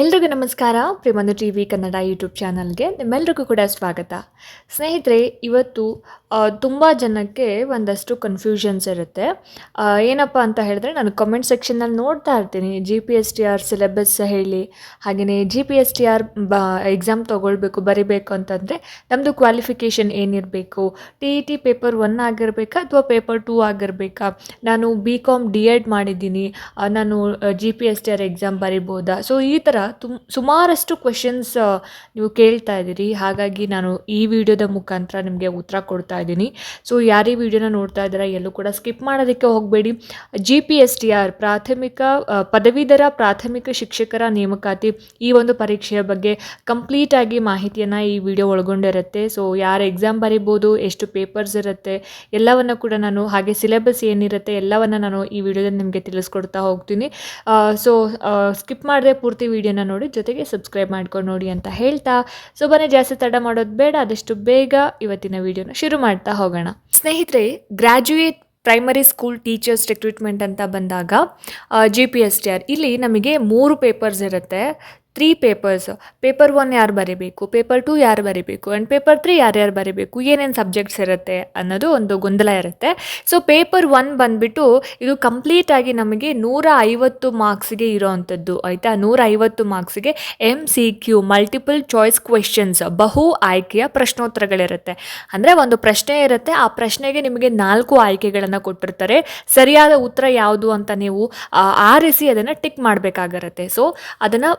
ಎಲ್ರಿಗೂ ನಮಸ್ಕಾರ. ಪ್ರೇಮಂದು ಟಿ ವಿ ಕನ್ನಡ ಯೂಟ್ಯೂಬ್ ಚಾನಲ್ಗೆ ನಿಮ್ಮೆಲ್ರಿಗೂ ಕೂಡ ಸ್ವಾಗತ. ಸ್ನೇಹಿತರೆ, ಇವತ್ತು ತುಂಬ ಜನಕ್ಕೆ ಒಂದಷ್ಟು ಕನ್ಫ್ಯೂಷನ್ಸ್ ಇರುತ್ತೆ. ಏನಪ್ಪ ಅಂತ ಹೇಳಿದ್ರೆ ನಾನು ಕಮೆಂಟ್ ಸೆಕ್ಷನ್ನಲ್ಲಿ ನೋಡ್ತಾ ಇರ್ತೀನಿ. G P S T R syllabus ಹೇಳಿ ಹಾಗೆಯೇ G P S T R ಬ ಎಕ್ಸಾಮ್ ತೊಗೊಳ್ಬೇಕು, ಬರಿಬೇಕು ಅಂತಂದರೆ ನಮ್ಮದು ಕ್ವಾಲಿಫಿಕೇಷನ್ ಏನಿರಬೇಕು? T E T paper one ಆಗಿರಬೇಕಾ ಅಥವಾ ಪೇಪರ್ ಟೂ ಆಗಿರಬೇಕಾ? ನಾನು ಬಿ ಕಾಮ್ ಡಿ ಎಡ್ ಮಾಡಿದ್ದೀನಿ. ನಾನು G P S T R exam ಬರಿಬೋದಾ? So ಈ ಥರ ತುಮ್, ಸುಮಾರಷ್ಟು ಕ್ವೆಶನ್ಸ್ ನೀವು ಕೇಳ್ತಾ ಇದ್ದೀರಿ. ಹಾಗಾಗಿ ನಾನು ಈ ವಿಡಿಯೋದ ಮುಖಾಂತರ ನಿಮಗೆ ಉತ್ತರ ಕೊಡ್ತಾ ಇದ್ದೀನಿ. ಸೊ ಯಾರೇ ವಿಡಿಯೋನ ನೋಡ್ತಾ ಇದ್ದೀರಾ, ಎಲ್ಲೂ ಕೂಡ ಸ್ಕಿಪ್ ಮಾಡೋದಕ್ಕೆ ಹೋಗಬೇಡಿ. G P S T R ಪ್ರಾಥಮಿಕ ಪದವೀಧರ ಪ್ರಾಥಮಿಕ ಶಿಕ್ಷಕರ ನೇಮಕಾತಿ ಈ ಒಂದು ಪರೀಕ್ಷೆಯ ಬಗ್ಗೆ ಕಂಪ್ಲೀಟಾಗಿ ಮಾಹಿತಿಯನ್ನು ಈ ವಿಡಿಯೋ ಒಳಗೊಂಡಿರುತ್ತೆ. ಸೊ ಯಾರು ಎಕ್ಸಾಮ್ ಬರಿಬೋದು, ಎಷ್ಟು ಪೇಪರ್ಸ್ ಇರುತ್ತೆ, ಎಲ್ಲವನ್ನು ಕೂಡ ನಾನು, ಹಾಗೆ ಸಿಲೆಬಸ್ ಏನಿರುತ್ತೆ, ಎಲ್ಲವನ್ನು ನಾನು ಈ ವಿಡಿಯೋದಲ್ಲಿ ನಿಮಗೆ ತಿಳಿಸ್ಕೊಡ್ತಾ ಹೋಗ್ತೀನಿ. ಸೊ ಸ್ಕಿಪ್ ಮಾಡಿದ್ರೆ ಪೂರ್ತಿ ವಿಡಿಯೋನ ನೋಡಿ ಜೊತೆಗೆ ಸಬ್ಸ್ಕ್ರೈಬ್ ಮಾಡ್ಕೊಂಡು ನೋಡಿ ಅಂತ ಹೇಳ್ತಾ. ಸೊ ಬನ್ನಿ, ಜಾಸ್ತಿ ತಡ ಮಾಡೋದು ಬೇಡ, ಆದಷ್ಟು ಬೇಗ ಇವತ್ತಿನ ವಿಡಿಯೋನ ಶುರು ಮಾಡ್ತಾ ಹೋಗೋಣ. ಸ್ನೇಹಿತರೆ graduate primary school teachers recruitment ಅಂತ ಬಂದಾಗ G P S T R ಇಲ್ಲಿ ನಮಗೆ ಮೂರು ಪೇಪರ್ಸ್ ಇರುತ್ತೆ. ತ್ರೀ ಪೇಪರ್ಸ್ ಪೇಪರ್ ಒನ್ ಯಾರು ಬರೀಬೇಕು ಪೇಪರ್ ಟು ಯಾರು ಬರೀಬೇಕು ಆ್ಯಂಡ್ ಪೇಪರ್ ತ್ರೀ ಯಾರ್ಯಾರು ಬರೀಬೇಕು, ಏನೇನು ಸಬ್ಜೆಕ್ಟ್ಸ್ ಇರುತ್ತೆ ಅನ್ನೋದು ಒಂದು ಗೊಂದಲ ಇರುತ್ತೆ. ಸೊ ಪೇಪರ್ ಒನ್ ಬಂದುಬಿಟ್ಟು ಇದು ಕಂಪ್ಲೀಟಾಗಿ ನಮಗೆ ನೂರ ಐವತ್ತು ಮಾರ್ಕ್ಸ್ಗೆ ಇರೋವಂಥದ್ದು ಆಯಿತಾ? ನೂರ ಐವತ್ತು ಮಾರ್ಕ್ಸ್ಗೆ M C Q multiple choice questions ಬಹು ಆಯ್ಕೆಯ ಪ್ರಶ್ನೋತ್ತರಗಳಿರುತ್ತೆ. ಅಂದರೆ ಒಂದು ಪ್ರಶ್ನೆ ಇರುತ್ತೆ, ಆ ಪ್ರಶ್ನೆಗೆ ನಿಮಗೆ ನಾಲ್ಕು ಆಯ್ಕೆಗಳನ್ನು ಕೊಟ್ಟಿರ್ತಾರೆ. ಸರಿಯಾದ ಉತ್ತರ ಯಾವುದು ಅಂತ ನೀವು ಆರಿಸಿ ಅದನ್ನು ಟಿಕ್ ಮಾಡಬೇಕಾಗಿರುತ್ತೆ ಸೊ ಅದನ್ನು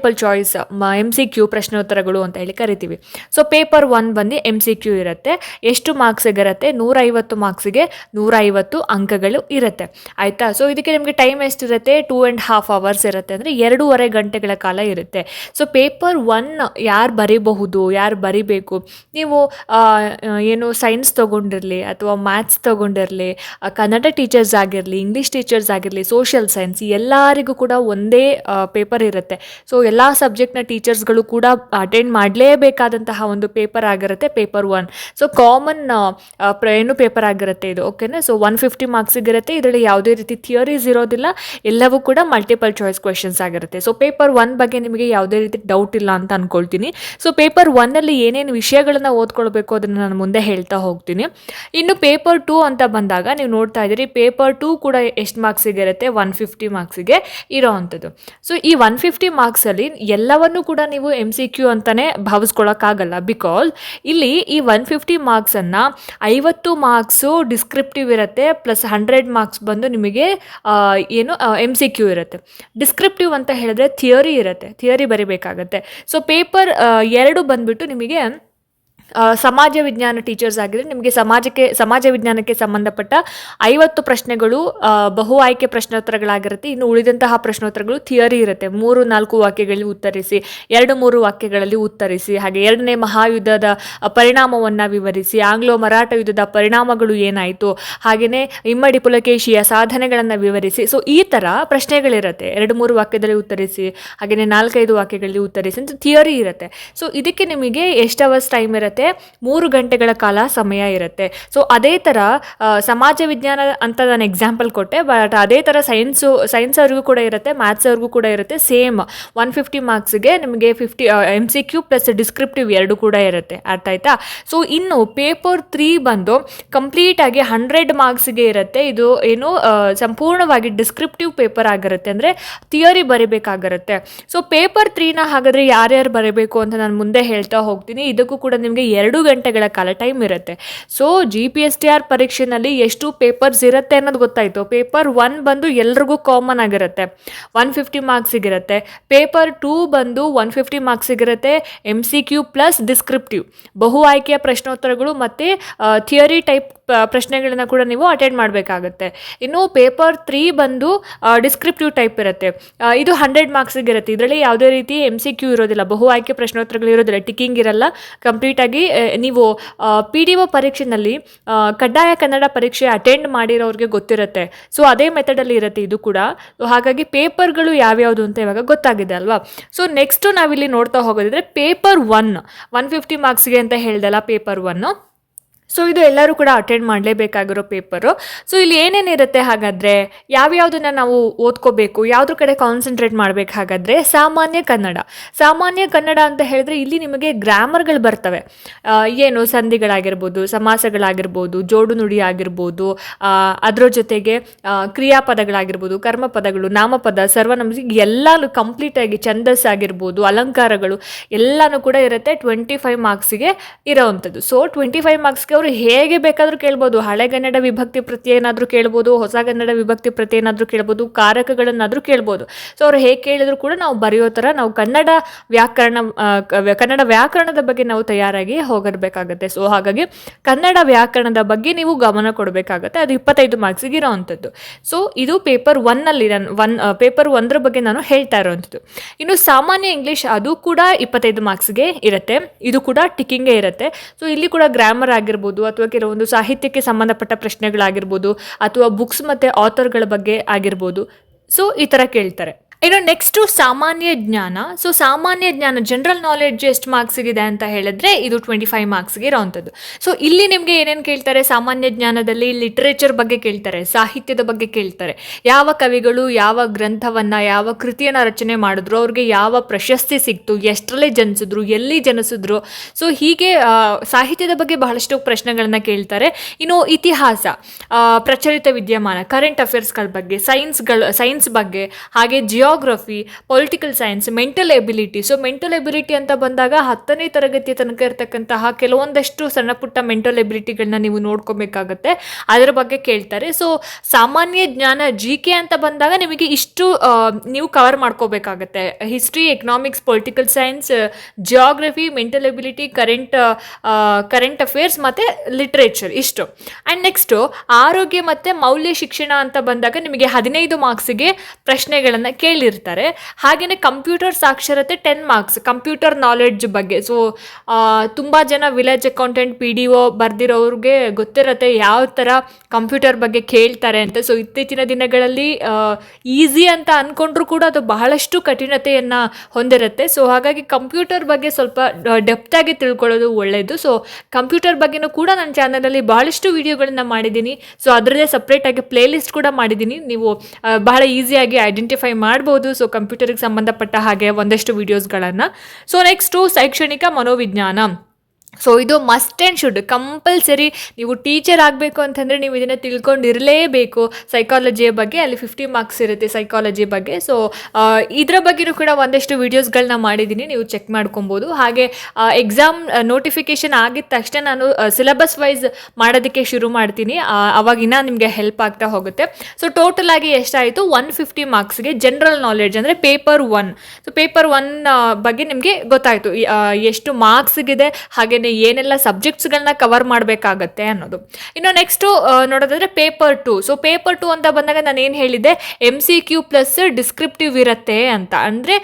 multiple choice M C Q ಪ್ರಶ್ನೋತ್ತರಗಳು ಅಂತ ಹೇಳಿ ಕರಿತೀವಿ. ಸೊ ಪೇಪರ್ ಒನ್ ಬಂದು ಎಂ ಸಿ ಕ್ಯೂ ಇರುತ್ತೆ. ಎಷ್ಟು ಮಾರ್ಕ್ಸಿಗೆ ಇರುತ್ತೆ ನೂರೈವತ್ತು ಮಾರ್ಕ್ಸಿಗೆ ನೂರೈವತ್ತು ಅಂಕಗಳು ಇರುತ್ತೆ. ಆಯಿತಾ? ಸೊ ಇದಕ್ಕೆ ನಿಮಗೆ ಟೈಮ್ ಎಷ್ಟಿರುತ್ತೆ? ಟೂ ಆ್ಯಂಡ್ ಹಾಫ್ ಅವರ್ಸ್ ಇರುತ್ತೆ ಅಂದರೆ ಎರಡೂವರೆ ಗಂಟೆಗಳ ಕಾಲ ಇರುತ್ತೆ. ಸೊ ಪೇಪರ್ ಒನ್ ಯಾರು ಬರಿಬಹುದು? ಯಾರು ಬರಿಬೇಕು? ನೀವು ಏನು ಸೈನ್ಸ್ ತೊಗೊಂಡಿರಲಿ ಅಥವಾ ಮ್ಯಾಥ್ಸ್ ತೊಗೊಂಡಿರಲಿ ಕನ್ನಡ ಟೀಚರ್ಸ್ ಆಗಿರಲಿ ಇಂಗ್ಲೀಷ್ ಟೀಚರ್ಸ್ ಆಗಿರಲಿ ಸೋಷಿಯಲ್ ಸೈನ್ಸ್ ಎಲ್ಲರಿಗೂ ಕೂಡ ಒಂದೇ ಪೇಪರ್ ಇರುತ್ತೆ. ಸೊ ಎಲ್ಲ ಸಬ್ಜೆಕ್ಟ್ನ ಟೀಚರ್ಸ್ಗಳು ಕೂಡ ಅಟೆಂಡ್ ಮಾಡಲೇಬೇಕಾದಂತಹ ಒಂದು ಪೇಪರ್ ಆಗಿರುತ್ತೆ ಪೇಪರ್ ಒನ್ ಸೊ ಕಾಮನ್ ಏನು ಪೇಪರ್ ಆಗಿರುತ್ತೆ ಇದು ಓಕೆನಾ ಸೊ ಒನ್ ಫಿಫ್ಟಿ ಮಾರ್ಕ್ಸಿಗಿರುತ್ತೆ ಇದರಲ್ಲಿ ಯಾವುದೇ ರೀತಿ ಥಿಯರೀಸ್ ಇರೋದಿಲ್ಲ. ಎಲ್ಲವೂ ಕೂಡ ಮಲ್ಟಿಪಲ್ ಚಾಯ್ಸ್ ಕ್ವೆಶನ್ಸ್ ಆಗಿರುತ್ತೆ. ಸೊ ಪೇಪರ್ ಒನ್ ಬಗ್ಗೆ ನಿಮಗೆ ಯಾವುದೇ ರೀತಿ ಡೌಟ್ ಇಲ್ಲ ಅಂತ ಅನ್ಕೊಳ್ತೀನಿ. ಸೊ ಪೇಪರ್ ಒನ್ನಲ್ಲಿ ಏನೇನು ವಿಷಯಗಳನ್ನು ಓದ್ಕೊಳ್ಬೇಕು ಅದನ್ನು ನಾನು ಮುಂದೆ ಹೇಳ್ತಾ ಹೋಗ್ತೀನಿ. ಇನ್ನು ಪೇಪರ್ ಟೂ ಅಂತ ಬಂದಾಗ ನೀವು ನೋಡ್ತಾ ಇದ್ದೀರಿ ಪೇಪರ್ ಟೂ ಕೂಡ ಎಷ್ಟು ಮಾರ್ಕ್ಸಿಗೆ ಇರುತ್ತೆ ಒನ್ ಫಿಫ್ಟಿ ಮಾರ್ಕ್ಸಿಗೆ ಇರೋ ಅಂಥದ್ದು. ಸೊ ಈ ಒನ್ ಫಿಫ್ಟಿ ಮಾರ್ಕ್ಸಲ್ಲಿ ಎಲ್ಲವನ್ನೂ ಕೂಡ ನೀವು ಎಂ ಸಿ ಕ್ಯೂ ಅಂತಲೇ ಭಾವಿಸ್ಕೊಳ್ಳೋಕ್ಕಾಗಲ್ಲ ಬಿಕಾಸ್ ಇಲ್ಲಿ ಈ ಒನ್ ಫಿಫ್ಟಿ ಮಾರ್ಕ್ಸನ್ನು ಐವತ್ತು ಮಾರ್ಕ್ಸು ಡಿಸ್ಕ್ರಿಪ್ಟಿವ್ ಇರುತ್ತೆ ಪ್ಲಸ್ ಹಂಡ್ರೆಡ್ ಮಾರ್ಕ್ಸ್ ಬಂದು ನಿಮಗೆ ಏನು ಎಂ ಸಿ ಕ್ಯೂ ಇರುತ್ತೆ. ಡಿಸ್ಕ್ರಿಪ್ಟಿವ್ ಅಂತ ಹೇಳಿದ್ರೆ ಥಿಯರಿ ಇರುತ್ತೆ. ಥಿಯರಿ ಬರಿಬೇಕಾಗತ್ತೆ. ಸೊ ಪೇಪರ್ ಎರಡು ಬಂದ್ಬಿಟ್ಟು ನಿಮಗೆ ಸಮಾಜ ವಿಜ್ಞಾನ ಟೀಚರ್ಸ್ ಆಗಿದ್ರೆ ನಿಮಗೆ ಸಮಾಜಕ್ಕೆ, ಸಮಾಜ ವಿಜ್ಞಾನಕ್ಕೆ ಸಂಬಂಧಪಟ್ಟ ಐವತ್ತು ಪ್ರಶ್ನೆಗಳು ಬಹು ಆಯ್ಕೆ ಪ್ರಶ್ನೋತ್ತರಗಳಾಗಿರುತ್ತೆ. ಇನ್ನು ಉಳಿದಂತಹ ಪ್ರಶ್ನೋತ್ತರಗಳು ಥಿಯರಿ ಇರುತ್ತೆ. ಮೂರು, ನಾಲ್ಕು ವಾಕ್ಯಗಳಲ್ಲಿ ಉತ್ತರಿಸಿ, ಎರಡು, ಮೂರು ವಾಕ್ಯಗಳಲ್ಲಿ ಉತ್ತರಿಸಿ, ಹಾಗೆ ಎರಡನೇ ಮಹಾಯುದ್ಧದ ಪರಿಣಾಮವನ್ನು ವಿವರಿಸಿ, ಆಂಗ್ಲೋ ಮರಾಠ ಯುದ್ಧದ ಪರಿಣಾಮಗಳು ಏನಾಯಿತು ಹಾಗೆಯೇ ಇಮ್ಮಡಿ ಪುಲಕೇಶಿಯ ಸಾಧನೆಗಳನ್ನು ವಿವರಿಸಿ. ಸೊ ಈ ಥರ ಪ್ರಶ್ನೆಗಳಿರುತ್ತೆ. ಎರಡು, ಮೂರು ವಾಕ್ಯದಲ್ಲಿ ಉತ್ತರಿಸಿ ಹಾಗೆಯೇ ನಾಲ್ಕೈದು ವಾಕ್ಯಗಳಲ್ಲಿ ಉತ್ತರಿಸಿ ಅಂತ ಥಿಯರಿ ಇರುತ್ತೆ. ಸೊ ಇದಕ್ಕೆ ನಿಮಗೆ ಎಷ್ಟು ಅವರ್ಸ್ ಟೈಮ್ ಇರುತ್ತೆ? ಮೂರು ಗಂಟೆಗಳ ಕಾಲ ಸಮಯ ಇರುತ್ತೆ. ಸೊ ಅದೇ ಥರ ಸಮಾಜ ವಿಜ್ಞಾನ ಅಂತ ನಾನು ಎಕ್ಸಾಂಪಲ್ ಕೊಟ್ಟೆ ಬಟ್ ಅದೇ ಥರ ಸೈನ್ಸು ಸೈನ್ಸ್ ಅವ್ರಿಗೂ ಕೂಡ ಇರುತ್ತೆ ಮ್ಯಾಥ್ಸ್ ಅವ್ರಿಗೂ ಕೂಡ ಇರುತ್ತೆ ಸೇಮ್ ಒನ್ ಫಿಫ್ಟಿ ಮಾರ್ಕ್ಸ್ಗೆ ನಿಮಗೆ fifty M C Q plus descriptive ಎರಡು ಕೂಡ ಇರುತ್ತೆ. ಅರ್ಥ ಆಯ್ತಾ? ಸೊ ಇನ್ನು ಪೇಪರ್ ತ್ರೀ ಬಂದು ಕಂಪ್ಲೀಟಾಗಿ ಹಂಡ್ರೆಡ್ ಮಾರ್ಕ್ಸ್ಗೆ ಇರುತ್ತೆ. ಇದು ಏನು ಸಂಪೂರ್ಣವಾಗಿ ಡಿಸ್ಕ್ರಿಪ್ಟಿವ್ ಪೇಪರ್ ಆಗಿರುತ್ತೆ. ಅಂದರೆ ಥಿಯರಿ ಬರಿಬೇಕಾಗಿರುತ್ತೆ. ಸೊ ಪೇಪರ್ ತ್ರೀನ ಹಾಗಾದರೆ ಯಾರ್ಯಾರು ಬರೀಬೇಕು ಅಂತ ನಾನು ಮುಂದೆ ಹೇಳ್ತಾ ಹೋಗ್ತೀನಿ. ಇದಕ್ಕೂ ಕೂಡ ನಿಮಗೆ ಎರಡು ಗಂಟೆಗಳ ಕಾಲ ಟೈಮ್ ಇರುತ್ತೆ. So G P S T R ಪರೀಕ್ಷೆನಲ್ಲಿ ಎಷ್ಟು ಪೇಪರ್ಸ್ ಇರುತ್ತೆ ಅನ್ನೋದು ಗೊತ್ತಾಯಿತು. ಪೇಪರ್ ಒನ್ ಬಂದು ಎಲ್ರಿಗೂ ಕಾಮನ್ ಆಗಿರುತ್ತೆ. ಒನ್ ಫಿಫ್ಟಿ ಮಾರ್ಕ್ಸಿಗಿರುತ್ತೆ ಪೇಪರ್ ಟೂ ಬಂದು one fifty ಮಾರ್ಕ್ಸಿಗಿರುತ್ತೆ M C Q plus descriptive ಬಹು ಆಯ್ಕೆಯ ಪ್ರಶ್ನೋತ್ತರಗಳು ಮತ್ತು ಥಿಯರಿ ಟೈಪ್ ಪ್ರಶ್ನೆಗಳನ್ನ ಕೂಡ ನೀವು ಅಟೆಂಡ್ ಮಾಡಬೇಕಾಗುತ್ತೆ. ಇನ್ನು ಪೇಪರ್ ತ್ರೀ ಬಂದು ಡಿಸ್ಕ್ರಿಪ್ಟಿವ್ ಟೈಪ್ ಇರುತ್ತೆ. ಇದು ಹಂಡ್ರೆಡ್ ಮಾರ್ಕ್ಸಿಗಿರುತ್ತೆ ಇದರಲ್ಲಿ ಯಾವುದೇ ರೀತಿ ಎಂ ಸಿ ಕ್ಯೂ ಇರೋದಿಲ್ಲ. ಬಹು ಆಯ್ಕೆ ಪ್ರಶ್ನೋತ್ತರಗಳು ಇರೋದಿಲ್ಲ. ಟಿಕ್ಕಿಂಗ್ ಇರಲ್ಲ. ಕಂಪ್ಲೀಟಾಗಿ ನೀವು ಪಿ ಡಿ ಒ ಪರೀಕ್ಷೆನಲ್ಲಿ ಕಡ್ಡಾಯ ಕನ್ನಡ ಪರೀಕ್ಷೆ ಅಟೆಂಡ್ ಮಾಡಿರೋರಿಗೆ ಗೊತ್ತಿರುತ್ತೆ. ಸೊ ಅದೇ ಮೆಥಡಲ್ಲಿ ಇರುತ್ತೆ ಇದು ಕೂಡ. ಹಾಗಾಗಿ ಪೇಪರ್ಗಳು ಯಾವ್ಯಾವುದು ಅಂತ ಇವಾಗ ಗೊತ್ತಾಗಿದೆ ಅಲ್ವಾ? ಸೊ ನೆಕ್ಸ್ಟು ನಾವಿಲ್ಲಿ ನೋಡ್ತಾ ಹೋಗೋದಿದ್ರೆ ಪೇಪರ್ ಒನ್ ಒನ್ ಫಿಫ್ಟಿ ಮಾರ್ಕ್ಸ್ಗೆ ಅಂತ ಹೇಳ್ದಲ್ಲ ಪೇಪರ್ ಒನ್ನು ಸೊ ಇದು ಎಲ್ಲರೂ ಕೂಡ ಅಟೆಂಡ್ ಮಾಡಲೇಬೇಕಾಗಿರೋ ಪೇಪರು ಸೊ ಇಲ್ಲಿ ಏನೇನಿರುತ್ತೆ ಹಾಗಾದರೆ? ಯಾವ್ಯಾವುದನ್ನು ನಾವು ಓದ್ಕೋಬೇಕು? ಯಾವುದ್ರ ಕಡೆ ಕಾನ್ಸಂಟ್ರೇಟ್ ಮಾಡಬೇಕು ಹಾಗಾದರೆ? ಸಾಮಾನ್ಯ ಕನ್ನಡ. ಸಾಮಾನ್ಯ ಕನ್ನಡ ಅಂತ ಹೇಳಿದ್ರೆ ಇಲ್ಲಿ ನಿಮಗೆ ಗ್ರಾಮರ್ಗಳು ಬರ್ತವೆ. ಏನು ಸಂಧಿಗಳಾಗಿರ್ಬೋದು, ಸಮಾಸಗಳಾಗಿರ್ಬೋದು, ಜೋಡು ನುಡಿ ಆಗಿರ್ಬೋದು ಅದರ ಜೊತೆಗೆ ಕ್ರಿಯಾಪದಗಳಾಗಿರ್ಬೋದು, ಕರ್ಮಪದಗಳು, ನಾಮಪದ ಸರ್ವನಾಮ ಎಲ್ಲಾನು ಕಂಪ್ಲೀಟಾಗಿ ಛಂದಸ್ ಆಗಿರ್ಬೋದು, ಅಲಂಕಾರಗಳು, ಎಲ್ಲನೂ ಕೂಡ ಇರುತ್ತೆ ಟ್ವೆಂಟಿ ಫೈವ್ ಮಾರ್ಕ್ಸ್ಗೆ ಇರೋವಂಥದ್ದು. ಸೊ ಟ್ವೆಂಟಿ ಫೈವ್ ಮಾರ್ಕ್ಸ್ಗೆ ಅವರು ಹೇಗೆ ಬೇಕಾದರೂ ಕೇಳ್ಬೋದು. ಹಳೆಗನ್ನಡ ವಿಭಕ್ತಿ ಪ್ರತಿ ಏನಾದರೂ ಕೇಳ್ಬೋದು, ಹೊಸ ಕನ್ನಡ ವಿಭಕ್ತಿ ಪ್ರತಿ ಏನಾದರೂ ಕೇಳ್ಬೋದು, ಕಾರಕಗಳನ್ನಾದರೂ ಕೇಳ್ಬೋದು. ಸೊ ಅವ್ರು ಹೇಗೆ ಕೇಳಿದ್ರು ಕೂಡ ನಾವು ಬರೆಯೋ ಥರ ನಾವು ಕನ್ನಡ ವ್ಯಾಕರಣ ಕನ್ನಡ ವ್ಯಾಕರಣದ ಬಗ್ಗೆ ನಾವು ತಯಾರಾಗಿ ಹೋಗಿರ್ಬೇಕಾಗತ್ತೆ. ಸೊ ಹಾಗಾಗಿ ಕನ್ನಡ ವ್ಯಾಕರಣದ ಬಗ್ಗೆ ನೀವು ಗಮನ ಕೊಡಬೇಕಾಗತ್ತೆ. ಅದು ಇಪ್ಪತ್ತೈದು ಮಾರ್ಕ್ಸಿಗೆ ಇರೋವಂಥದ್ದು. ಸೊ ಇದು ಪೇಪರ್ ಒನ್ನಲ್ಲಿ ನಾನು, ಒನ್ ಪೇಪರ್ ಒಂದರ ಬಗ್ಗೆ ನಾನು ಹೇಳ್ತಾ ಇರೋವಂಥದ್ದು. ಇನ್ನು ಸಾಮಾನ್ಯ ಇಂಗ್ಲೀಷ್ ಅದು ಕೂಡ ಇಪ್ಪತ್ತೈದು ಮಾರ್ಕ್ಸ್ಗೆ ಇರುತ್ತೆ. ಇದು ಕೂಡ ಟಿಕ್ಕಿಂಗೇ ಇರುತ್ತೆ. ಸೊ ಇಲ್ಲಿ ಕೂಡ ಗ್ರಾಮರ್ ಆಗಿರ್ಬೋದು ಅಥವಾ ಕೆಲವೊಂದು ಸಾಹಿತ್ಯಕ್ಕೆ ಸಂಬಂಧಪಟ್ಟ ಪ್ರಶ್ನೆಗಳಾಗಿರ್ಬೋದು ಅಥವಾ ಬುಕ್ಸ್ ಮತ್ತು ಆಥರ್ಗಳ ಬಗ್ಗೆ ಆಗಿರ್ಬೋದು. ಸೊ ಈ ಥರ ಕೇಳ್ತಾರೆ. ಇನ್ನು ನೆಕ್ಸ್ಟು ಸಾಮಾನ್ಯ ಜ್ಞಾನ. ಸೊ ಸಾಮಾನ್ಯ ಜ್ಞಾನ ಜನರಲ್ ನಾಲೆಡ್ಜ್ ಎಷ್ಟು ಮಾರ್ಕ್ಸಿಗಿದೆ ಅಂತ ಹೇಳಿದ್ರೆ ಇದು ಟ್ವೆಂಟಿ ಫೈವ್ ಮಾರ್ಕ್ಸ್ಗೆ ಇರೋವಂಥದ್ದು ಸೊ ಇಲ್ಲಿ ನಿಮಗೆ ಏನೇನು ಕೇಳ್ತಾರೆ? ಸಾಮಾನ್ಯ ಜ್ಞಾನದಲ್ಲಿ ಲಿಟ್ರೇಚರ್ ಬಗ್ಗೆ ಕೇಳ್ತಾರೆ, ಸಾಹಿತ್ಯದ ಬಗ್ಗೆ ಕೇಳ್ತಾರೆ. ಯಾವ ಕವಿಗಳು ಯಾವ ಗ್ರಂಥವನ್ನು, ಯಾವ ಕೃತಿಯನ್ನು ರಚನೆ ಮಾಡಿದ್ರು, ಅವ್ರಿಗೆ ಯಾವ ಪ್ರಶಸ್ತಿ ಸಿಕ್ತು, ಎಷ್ಟರಲ್ಲೇ ಜನಿಸಿದ್ರು, ಎಲ್ಲಿ ಜನಿಸಿದ್ರು. ಸೊ ಹೀಗೆ ಸಾಹಿತ್ಯದ ಬಗ್ಗೆ ಬಹಳಷ್ಟು ಪ್ರಶ್ನೆಗಳನ್ನು ಕೇಳ್ತಾರೆ. ಇನ್ನು ಇತಿಹಾಸ ಪ್ರಚಲಿತ ವಿದ್ಯಮಾನ ಕರೆಂಟ್ ಅಫೇರ್ಸ್ಗಳ ಬಗ್ಗೆ ಸೈನ್ಸ್ಗಳು ಸೈನ್ಸ್ ಬಗ್ಗೆ, ಹಾಗೆ geography political science mental ability so mental ability ಅಂತ ಬಂದಾಗ ಹತ್ತನೇ ತರಗತಿಯ ತನಕ ಇರತಕ್ಕಂತಹ ಕೆಲವೊಂದಷ್ಟು ಸಣ್ಣ ಪುಟ್ಟ ಮೆಂಟಲ್ ಎಬಿಲಿಟಿಗಳನ್ನ ನೀವು ನೋಡ್ಕೋಬೇಕಾಗತ್ತೆ. ಅದರ ಬಗ್ಗೆ ಕೇಳ್ತಾರೆ. ಸೊ ಸಾಮಾನ್ಯ ಜ್ಞಾನ ಜಿ ಕೆ ಅಂತ ಬಂದಾಗ ನಿಮಗೆ ಇಷ್ಟು ನೀವು ಕವರ್ ಮಾಡ್ಕೋಬೇಕಾಗತ್ತೆ. History economics political science geography mental ability current current affairs ಮತ್ತು ಲಿಟ್ರೇಚರ್ ಇಷ್ಟು. ಆ್ಯಂಡ್ ನೆಕ್ಸ್ಟು ಆರೋಗ್ಯ ಮತ್ತು ಮೌಲ್ಯ ಶಿಕ್ಷಣ ಅಂತ ಬಂದಾಗ ನಿಮಗೆ ಹದಿನೈದು ಮಾರ್ಕ್ಸಿಗೆ ಪ್ರಶ್ನೆಗಳನ್ನು ಕೇಳಿರ್ತಾರೆ ಹಾಗೆಯೇ ಕಂಪ್ಯೂಟರ್ ಸಾಕ್ಷರತೆ ಟೆನ್ ಮಾರ್ಕ್ಸ್ ಕಂಪ್ಯೂಟರ್ ನಾಲೆಡ್ಜ್ ಬಗ್ಗೆ. ಸೊ ತುಂಬ ಜನ village accountant P D O ಬರ್ದಿರೋರಿಗೆ ಗೊತ್ತಿರತ್ತೆ ಯಾವ ಥರ ಕಂಪ್ಯೂಟರ್ ಬಗ್ಗೆ ಕೇಳ್ತಾರೆ ಅಂತ. ಸೊ ಇತ್ತೀಚಿನ ದಿನಗಳಲ್ಲಿ ಈಸಿ ಅಂತ ಅಂದ್ಕೊಂಡ್ರು ಕೂಡ ಅದು ಬಹಳಷ್ಟು ಕಠಿಣತೆಯನ್ನು ಹೊಂದಿರುತ್ತೆ. ಸೊ ಹಾಗಾಗಿ ಕಂಪ್ಯೂಟರ್ ಬಗ್ಗೆ ಸ್ವಲ್ಪ ಡೆಪ್ತಾಗಿ ತಿಳ್ಕೊಳ್ಳೋದು ಒಳ್ಳೆಯದು ಸೊ ಕಂಪ್ಯೂಟರ್ ಬಗ್ಗೆನೂ ಕೂಡ ನನ್ನ ಚಾನಲಲ್ಲಿ ಬಹಳಷ್ಟು ವಿಡಿಯೋಗಳನ್ನ ಮಾಡಿದ್ದೀನಿ. ಸೊ ಅದರದೇ ಸಪ್ರೇಟಾಗಿ ಪ್ಲೇಲಿಸ್ಟ್ ಕೂಡ ಮಾಡಿದ್ದೀನಿ. ನೀವು ಬಹಳ ಈಸಿಯಾಗಿ ಐಡೆಂಟಿಫೈ ಮಾಡ್ಬೋದು. ಸೊ ಕಂಪ್ಯೂಟರ್ಗೆ ಸಂಬಂಧಪಟ್ಟ ಹಾಗೆ ಒಂದಷ್ಟು ವಿಡಿಯೋಸ್ಗಳನ್ನು ಸೊ ನೆಕ್ಸ್ಟು ಶೈಕ್ಷಣಿಕ ಮನೋವಿಜ್ಞಾನ. ಸೊ ಇದು ಮಸ್ಟ್ ಆ್ಯಂಡ್ ಶುಡ್ ಕಂಪಲ್ಸರಿ ನೀವು ಟೀಚರ್ ಆಗಬೇಕು ಅಂತಂದರೆ ನೀವು ಇದನ್ನು ತಿಳ್ಕೊಂಡಿರಲೇಬೇಕು ಸೈಕಾಲಜಿಯ ಬಗ್ಗೆ. ಅಲ್ಲಿ ಫಿಫ್ಟಿ ಮಾರ್ಕ್ಸ್ ಇರುತ್ತೆ ಸೈಕಾಲಜಿ ಬಗ್ಗೆ. ಸೊ ಇದರ ಬಗ್ಗೆನೂ ಕೂಡ ಒಂದಷ್ಟು ವೀಡಿಯೋಸ್ಗಳನ್ನ ಮಾಡಿದ್ದೀನಿ. ನೀವು ಚೆಕ್ ಮಾಡ್ಕೊಬೋದು. ಹಾಗೆ ಎಕ್ಸಾಮ್ ನೋಟಿಫಿಕೇಷನ್ ಆಗಿದ ತಕ್ಷಣ ನಾನು ಸಿಲೆಬಸ್ ವೈಸ್ ಮಾಡೋದಕ್ಕೆ ಶುರು ಮಾಡ್ತೀನಿ. ಅವಾಗಿನ ನಿಮಗೆ ಹೆಲ್ಪ್ ಆಗ್ತಾ ಹೋಗುತ್ತೆ. ಸೊ ಟೋಟಲ್ ಆಗಿ ಎಷ್ಟಾಯಿತು? ಒನ್ ಫಿಫ್ಟಿ ಮಾರ್ಕ್ಸ್ಗೆ ಜನರಲ್ ನಾಲೆಡ್ಜ್ ಅಂದರೆ paper one so paper one ಬಗ್ಗೆ ನಿಮಗೆ ಗೊತ್ತಾಯಿತು. ಎಷ್ಟು ಮಾರ್ಕ್ಸ್ಗಿದೆ ಹಾಗೆಯೇ ಏನೆಲ್ಲ ಸಬ್ಜೆಕ್ಟ್ಸ್ಗಳನ್ನ ಕವರ್ ಮಾಡಬೇಕಾಗತ್ತೆ ಅನ್ನೋದು. ಇನ್ನು ನೆಕ್ಸ್ಟು ನೋಡೋದಾದ್ರೆ paper two so paper two ಅಂತ ಬಂದಾಗ ನಾನು ಏನು ಹೇಳಿದೆ M C Q plus descriptive ಇರುತ್ತೆ ಅಂತ. ಅಂದರೆ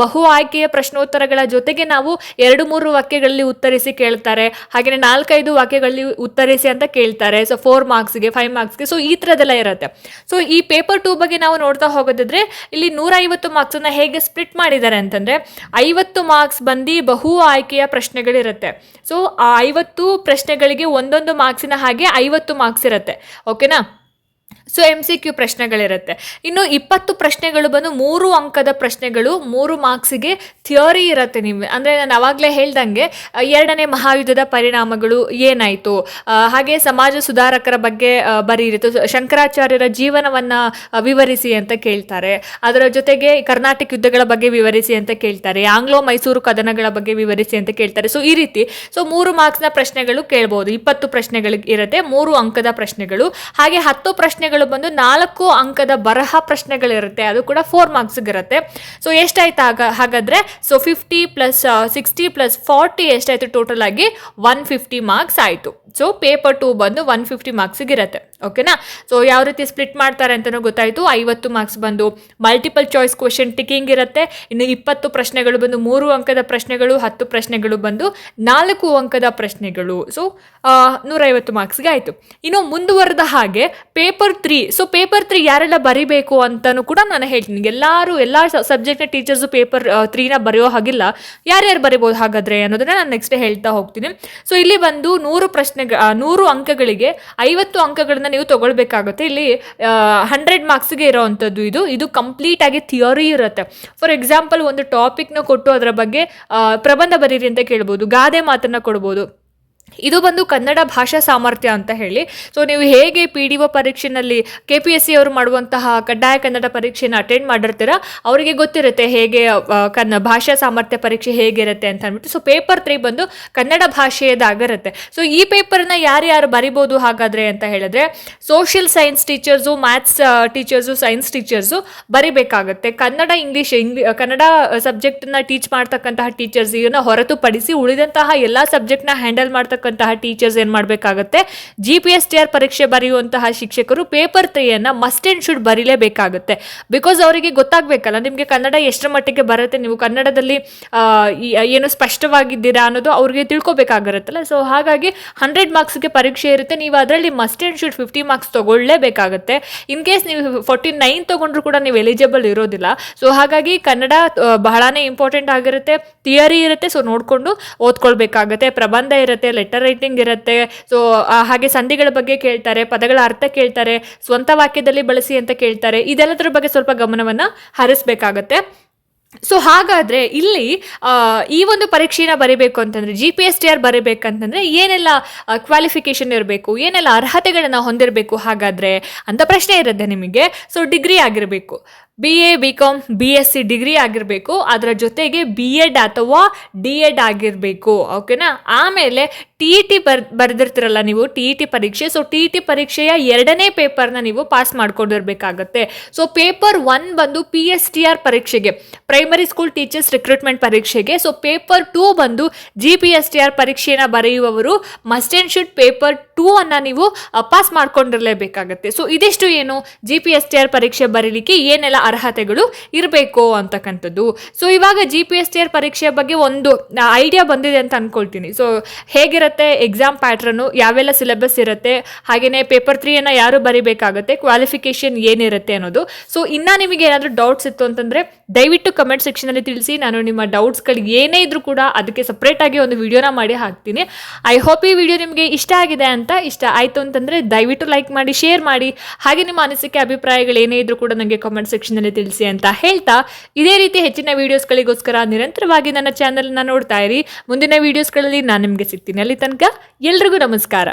ಬಹು ಆಯ್ಕೆಯ ಪ್ರಶ್ನೋತ್ತರಗಳ ಜೊತೆಗೆ ನಾವು ಎರಡು ಮೂರು ವಾಕ್ಯಗಳಲ್ಲಿ ಉತ್ತರಿಸಿ ಕೇಳ್ತಾರೆ. ಹಾಗೆಯೇ ನಾಲ್ಕೈದು ವಾಕ್ಯಗಳಲ್ಲಿ ಉತ್ತರಿಸಿ ಅಂತ ಕೇಳ್ತಾರೆ. ಸೊ ಫೋರ್ ಮಾರ್ಕ್ಸ್ಗೆ ಫೈವ್ ಮಾರ್ಕ್ಸ್ಗೆ ಸೊ ಈ ಥರದೆಲ್ಲ ಇರುತ್ತೆ. ಸೊ ಈ ಪೇಪರ್ ಟು ಬಗ್ಗೆ ನಾವು ನೋಡ್ತಾ ಹೋಗೋದಿದ್ರೆ, ಇಲ್ಲಿ ನೂರ ಐವತ್ತು ಮಾರ್ಕ್ಸನ್ನು ಹೇಗೆ ಸ್ಪ್ಲಿಟ್ ಮಾಡಿದ್ದಾರೆ ಅಂತಂದರೆ, ಐವತ್ತು ಮಾರ್ಕ್ಸ್ ಬಂದು ಬಹು ಆಯ್ಕೆಯ ಪ್ರಶ್ನೆಗಳಿರುತ್ತೆ. ಸೊ ಆ ಐವತ್ತು ಪ್ರಶ್ನೆಗಳಿಗೆ ಒಂದೊಂದು ಮಾರ್ಕ್ಸಿನ ಹಾಗೆ ಐವತ್ತು ಮಾರ್ಕ್ಸ್ ಇರುತ್ತೆ. ಓಕೆನಾ ಸೊ ಎಂ ಸಿ ಕ್ಯೂ ಪ್ರಶ್ನೆಗಳಿರುತ್ತೆ. ಇನ್ನು ಇಪ್ಪತ್ತು ಪ್ರಶ್ನೆಗಳು ಬಂದು ಮೂರು ಅಂಕದ ಪ್ರಶ್ನೆಗಳು, ಮೂರು ಮಾರ್ಕ್ಸಿಗೆ ಥಿಯರಿ ಇರುತ್ತೆ ನಿಮಗೆ ಅಂದರೆ ನಾನು ಅವಾಗಲೇ ಹೇಳ್ದಂಗೆ ಎರಡನೇ ಮಹಾಯುದ್ಧದ ಪರಿಣಾಮಗಳು ಏನಾಯಿತು? ಹಾಗೆ ಸಮಾಜ ಸುಧಾರಕರ ಬಗ್ಗೆ ಬರೀರಿತು. ಶಂಕರಾಚಾರ್ಯರ ಜೀವನವನ್ನು ವಿವರಿಸಿ ಅಂತ ಕೇಳ್ತಾರೆ. ಅದರ ಜೊತೆಗೆ ಕರ್ನಾಟಕ ಯುದ್ಧಗಳ ಬಗ್ಗೆ ವಿವರಿಸಿ ಅಂತ ಕೇಳ್ತಾರೆ. ಆಂಗ್ಲೋ ಮೈಸೂರು ಕದನಗಳ ಬಗ್ಗೆ ವಿವರಿಸಿ ಅಂತ ಕೇಳ್ತಾರೆ. ಸೊ ಈ ರೀತಿ. ಸೊ ಮೂರು ಮಾರ್ಕ್ಸ್ನ ಪ್ರಶ್ನೆಗಳು ಕೇಳ್ಬೋದು. ಇಪ್ಪತ್ತು ಪ್ರಶ್ನೆಗಳಿಗೆ ಇರುತ್ತೆ, ಮೂರು ಅಂಕದ ಪ್ರಶ್ನೆಗಳು. ಹಾಗೆ ಹತ್ತು ಪ್ರಶ್ನೆಗಳು ಬಂದು ನಾಲ್ಕು ಅಂಕದ ಬರಹ ಪ್ರಶ್ನೆಗಳಿರುತ್ತೆ. ಅದು ಕೂಡ ಫೋರ್ ಮಾರ್ಕ್ಸ್ಗೆ ಇರುತ್ತೆ ಸೊ ಎಷ್ಟಾಯ್ತು ಆಗ, ಹಾಗಾದರೆ? So fifty plus sixty plus forty ಎಷ್ಟಾಯಿತು ಟೋಟಲ್ ಆಗಿ? ಒನ್ ಫಿಫ್ಟಿ ಮಾರ್ಕ್ಸ್ ಆಯಿತು. ಸೊ ಪೇಪರ್ ಟೂ ಬಂದು ಒನ್ ಫಿಫ್ಟಿ ಮಾರ್ಕ್ಸಿಗೆ ಇರುತ್ತೆ ಓಕೆನಾ ಸೊ ಯಾವ ರೀತಿ ಸ್ಪ್ಲಿಟ್ ಮಾಡ್ತಾರೆ ಅಂತಲೂ ಗೊತ್ತಾಯಿತು. ಐವತ್ತು ಮಾರ್ಕ್ಸ್ ಬಂದು ಮಲ್ಟಿಪಲ್ ಚಾಯ್ಸ್ ಕ್ವಶನ್ ಟಿಕಿಂಗ್ ಇರುತ್ತೆ ಇನ್ನು ಇಪ್ಪತ್ತು ಪ್ರಶ್ನೆಗಳು ಬಂದು ಮೂರು ಅಂಕದ ಪ್ರಶ್ನೆಗಳು, ಹತ್ತು ಪ್ರಶ್ನೆಗಳು ಬಂದು ನಾಲ್ಕು ಅಂಕದ ಪ್ರಶ್ನೆಗಳು. ಸೊ ನೂರೈವತ್ತು ಮಾರ್ಕ್ಸ್ಗೆ ಆಯಿತು. ಇನ್ನು ಮುಂದುವರೆದ ಹಾಗೆ paper three so paper three ಯಾರೆಲ್ಲ ಬರಿಬೇಕು ಅಂತಲೂ ಕೂಡ ನಾನು ಹೇಳ್ತೀನಿ. ಎಲ್ಲರೂ, ಎಲ್ಲ ಸಬ್ಜೆಕ್ಟ್ನ ಟೀಚರ್ಸು ಪೇಪರ್ ತ್ರೀನ ಬರೆಯೋ ಹಾಗಿಲ್ಲ. ಯಾರ್ಯಾರು ಬರಿಬೋದು ಹಾಗಾದರೆ ಅನ್ನೋದನ್ನ ನಾನು ನೆಕ್ಸ್ಟ್ ಹೇಳ್ತಾ ಹೋಗ್ತೀನಿ. ಸೊ ಇಲ್ಲಿ ಬಂದು ನೂರು ಪ್ರಶ್ನೆಗಳು ನೂರು ಅಂಕಗಳಿಗೆ ಐವತ್ತು ಅಂಕಗಳನ್ನ ನೀವು ತಗೊಳ್ಬೇಕಾಗುತ್ತೆ. ಇಲ್ಲಿ ಹಂಡ್ರೆಡ್ ಮಾರ್ಕ್ಸ್ಗೆ ಇರೋವಂಥದ್ದು ಇದು. ಇದು ಕಂಪ್ಲೀಟ್ ಆಗಿ ಥಿಯರಿ ಇರುತ್ತೆ. ಫಾರ್ ಎಕ್ಸಾಂಪಲ್ ಒಂದು ಟಾಪಿಕ್ನ ಕೊಟ್ಟು ಅದರ ಬಗ್ಗೆ ಪ್ರಬಂಧ ಬರೀರಿ ಅಂತ ಕೇಳ್ಬೋದು. ಗಾದೆ ಮಾತನ್ನ ಕೊಡ್ಬೋದು. ಇದು ಬಂದು ಕನ್ನಡ ಭಾಷಾ ಸಾಮರ್ಥ್ಯ ಅಂತ ಹೇಳಿ. ಸೊ ನೀವು ಹೇಗೆ ಪಿ ಡಿ ಒ ಪರೀಕ್ಷೆನಲ್ಲಿ ಕೆ ಪಿ ಎಸ್ ಸಿ ಅವರು ಮಾಡುವಂತಹ ಕಡ್ಡಾಯ ಕನ್ನಡ ಪರೀಕ್ಷೆನ ಅಟೆಂಡ್ ಮಾಡಿರ್ತೀರ? ಅವರಿಗೆ ಗೊತ್ತಿರುತ್ತೆ ಹೇಗೆ ಕನ್ನ ಭಾಷಾ ಸಾಮರ್ಥ್ಯ ಪರೀಕ್ಷೆ ಹೇಗಿರುತ್ತೆ ಅಂತ ಅಂದ್ಬಿಟ್ಟು. ಸೊ ಪೇಪರ್ ತ್ರೀ ಬಂದು ಕನ್ನಡ ಭಾಷೆಯದಾಗಿರುತ್ತೆ. ಸೊ ಈ ಪೇಪರ್ನ ಯಾರ್ಯಾರು ಬರಿಬೋದು ಹಾಗಾದರೆ ಅಂತ ಹೇಳಿದ್ರೆ social science teachers maths teachers science teachers ಬರಿಬೇಕಾಗುತ್ತೆ. Kannada English ಇಂಗ್ಲಿ ಕನ್ನಡ ಸಬ್ಜೆಕ್ಟನ್ನ ಟೀಚ್ ಮಾಡ್ತಕ್ಕಂತಹ ಟೀಚರ್ಸ್ ಇವನ್ನ ಹೊರತುಪಡಿಸಿ ಉಳಿದಂತಹ ಎಲ್ಲ ಸಬ್ಜೆಕ್ಟ್ನ ಹ್ಯಾಂಡಲ್ ಮಾಡ್ತಕ್ಕಂತಹ ಟೀಚರ್ಸ್ ಏನು ಮಾಡಬೇಕಾಗತ್ತೆ? G P S T R ಪರೀಕ್ಷೆ ಬರೆಯುವಂತಹ ಶಿಕ್ಷಕರು ಪೇಪರ್ ತ್ರೀಯನ್ನು ಮಸ್ಟ್ ಆ್ಯಂಡ್ ಶುಡ್ ಬರೀಲೇಬೇಕಾಗುತ್ತೆ. ಬಿಕಾಸ್ ಅವರಿಗೆ ಗೊತ್ತಾಗಬೇಕಲ್ಲ, ನಿಮಗೆ ಕನ್ನಡ ಎಷ್ಟರ ಮಟ್ಟಿಗೆ ಬರುತ್ತೆ, ನೀವು ಕನ್ನಡದಲ್ಲಿ ಏನು ಸ್ಪಷ್ಟವಾಗಿದ್ದೀರಾ ಅನ್ನೋದು ಅವ್ರಿಗೆ ತಿಳ್ಕೊಬೇಕಾಗಿರುತ್ತಲ್ಲ. ಸೊ ಹಾಗಾಗಿ ಹಂಡ್ರೆಡ್ ಮಾರ್ಕ್ಸ್ಗೆ ಪರೀಕ್ಷೆ ಇರುತ್ತೆ, ನೀವು ಅದರಲ್ಲಿ must and should fifty marks ತೊಗೊಳ್ಳೇಬೇಕಾಗುತ್ತೆ. In case ನೀವು ಫೋರ್ಟಿ ನೈನ್ ತೊಗೊಂಡ್ರು ಕೂಡ ನೀವು ಎಲಿಜಿಬಲ್ ಇರೋದಿಲ್ಲ. ಸೊ ಹಾಗಾಗಿ ಕನ್ನಡ ಬಹಳಾನೇ ಇಂಪಾರ್ಟೆಂಟ್ ಆಗಿರುತ್ತೆ. ಥಿಯರಿ ಇರುತ್ತೆ ಸೊ ನೋಡಿಕೊಂಡು ಓದ್ಕೊಳ್ಬೇಕಾಗತ್ತೆ. ಪ್ರಬಂಧ ಇರುತ್ತೆ ಲೆಟರ್ ರೈಟಿಂಗ್ ಇರುತ್ತೆ. ಸೊ ಹಾಗೆ ಸಂಧಿಗಳ ಬಗ್ಗೆ ಕೇಳ್ತಾರೆ, ಪದಗಳ ಅರ್ಥ ಕೇಳ್ತಾರೆ, ಸ್ವಂತ ವಾಕ್ಯದಲ್ಲಿ ಬಳಸಿ ಅಂತ ಕೇಳ್ತಾರೆ, ಇದೆಲ್ಲದರ ಬಗ್ಗೆ ಸ್ವಲ್ಪ ಗಮನವನ್ನು ಹರಿಸ್ಬೇಕಾಗತ್ತೆ. ಸೊ ಹಾಗಾದರೆ ಇಲ್ಲಿ ಈ ಒಂದು ಪರೀಕ್ಷೆನ ಬರೀಬೇಕು ಅಂತಂದರೆ G P S T R ಬರೀಬೇಕಂತಂದರೆ ಏನೆಲ್ಲ ಕ್ವಾಲಿಫಿಕೇಷನ್ ಇರಬೇಕು, ಏನೆಲ್ಲ ಅರ್ಹತೆಗಳನ್ನು ಹೊಂದಿರಬೇಕು ಹಾಗಾದರೆ ಅಂತ ಪ್ರಶ್ನೆ ಇರುತ್ತೆ ನಿಮಗೆ. ಸೊ ಡಿಗ್ರಿ ಆಗಿರಬೇಕು. B A B Com B S C degree ಆಗಿರಬೇಕು. ಅದರ ಜೊತೆಗೆ ಬಿ ಎಡ್ ಅಥವಾ ಡಿ ಎಡ್ ಆಗಿರಬೇಕು. ಓಕೆನಾ ಆಮೇಲೆ ಟಿ ಇ ಟಿ ಬರ್, ಬರೆದಿರ್ತೀರಲ್ಲ ನೀವು ಟಿ ಇ ಟಿ ಪರೀಕ್ಷೆ. ಸೊ ಟಿ ಇ ಟಿ ಪರೀಕ್ಷೆಯ ಎರಡನೇ ಪೇಪರ್ನ ನೀವು ಪಾಸ್ ಮಾಡ್ಕೊಂಡಿರ್ಬೇಕಾಗತ್ತೆ. ಸೊ ಪೇಪರ್ ಒನ್ ಬಂದು ಪಿ ಎಸ್ ಟಿ ಆರ್ ಪರೀಕ್ಷೆಗೆ ಪ್ರೈಮರಿ ಸ್ಕೂಲ್ ಟೀಚರ್ಸ್ ರಿಕ್ರೂಟ್ಮೆಂಟ್ ಪರೀಕ್ಷೆಗೆ. ಸೊ ಪೇಪರ್ ಟೂ ಬಂದು G P S T R ಪರೀಕ್ಷೆಯನ್ನು ಬರೆಯುವವರು must and should paper two ಅನ್ನು ನೀವು ಪಾಸ್ ಮಾಡ್ಕೊಂಡಿರಲೇಬೇಕಾಗತ್ತೆ. ಸೊ ಇದಿಷ್ಟು ಏನು G P S T R ಪರೀಕ್ಷೆ ಬರೀಲಿಕ್ಕೆ ಏನೆಲ್ಲ ಅರ್ಹತೆಗಳು ಇರಬೇಕು ಅಂತಕ್ಕಂಥದ್ದು. ಸೊ ಇವಾಗ G P S T R ಪರೀಕ್ಷೆಯ ಬಗ್ಗೆ ಒಂದು ಐಡಿಯಾ ಬಂದಿದೆ ಅಂತ ಅಂದ್ಕೊಳ್ತೀನಿ ಸೊ ಹೇಗಿರುತ್ತೆ ಎಕ್ಸಾಮ್ ಪ್ಯಾಟ್ರನ್ನು ಯಾವೆಲ್ಲ ಸಿಲೆಬಸ್ ಇರುತ್ತೆ ಹಾಗೆಯೇ ಪೇಪರ್ ತ್ರೀಯನ್ನು ಯಾರು ಬರಿಬೇಕಾಗುತ್ತೆ ಕ್ವಾಲಿಫಿಕೇಷನ್ ಏನಿರುತ್ತೆ ಅನ್ನೋದು. ಸೊ ಇನ್ನೂ ನಿಮಗೆ ಏನಾದರೂ ಡೌಟ್ಸ್ ಇತ್ತು ಅಂತಂದರೆ, ದಯವಿಟ್ಟು ಕಮೆಂಟ್ ಸೆಕ್ಷನಲ್ಲಿ ತಿಳಿಸಿ, ನಾನು ನಿಮ್ಮ ಡೌಟ್ಸ್ಗಳು ಏನೇ ಇದ್ರೂ ಕೂಡ ಅದಕ್ಕೆ ಸಪ್ರೇಟಾಗಿ ಒಂದು ವಿಡಿಯೋನ ಮಾಡಿ ಹಾಕ್ತೀನಿ. ಐ ಹೋಪ್ ಈ ವಿಡಿಯೋ ನಿಮಗೆ ಇಷ್ಟ ಆಗಿದೆ ಅಂತ, ಇಷ್ಟ ಆಯಿತು ಅಂತಂದರೆ ದಯವಿಟ್ಟು ಲೈಕ್ ಮಾಡಿ ಶೇರ್ ಮಾಡಿ, ಹಾಗೆ ನಿಮ್ಮ ಅನಿಸಿಕೆ ಅಭಿಪ್ರಾಯಗಳು ಏನೇ ಇದ್ರೂ ಕೂಡ ನನಗೆ ಕಮೆಂಟ್ ಸೆಕ್ಷನಲ್ಲಿ ತಿಳಿಸಿ ಅಂತ ಹೇಳ್ತಾ, ಇದೇ ರೀತಿ ಹೆಚ್ಚಿನ ವೀಡಿಯೋಸ್ಗಳಿಗೋಸ್ಕರ ನಿರಂತರವಾಗಿ ನನ್ನ ಚಾನಲ್ನ ನೋಡ್ತಾ ಇರಿ. ಮುಂದಿನ ವೀಡಿಯೋಸ್ಗಳಲ್ಲಿ ನಾನು ನಿಮಗೆ ಸಿಗ್ತೀನಿ ಅಲ್ಲಿ ತನಕ. ಎಲ್ರಿಗೂ ನಮಸ್ಕಾರ.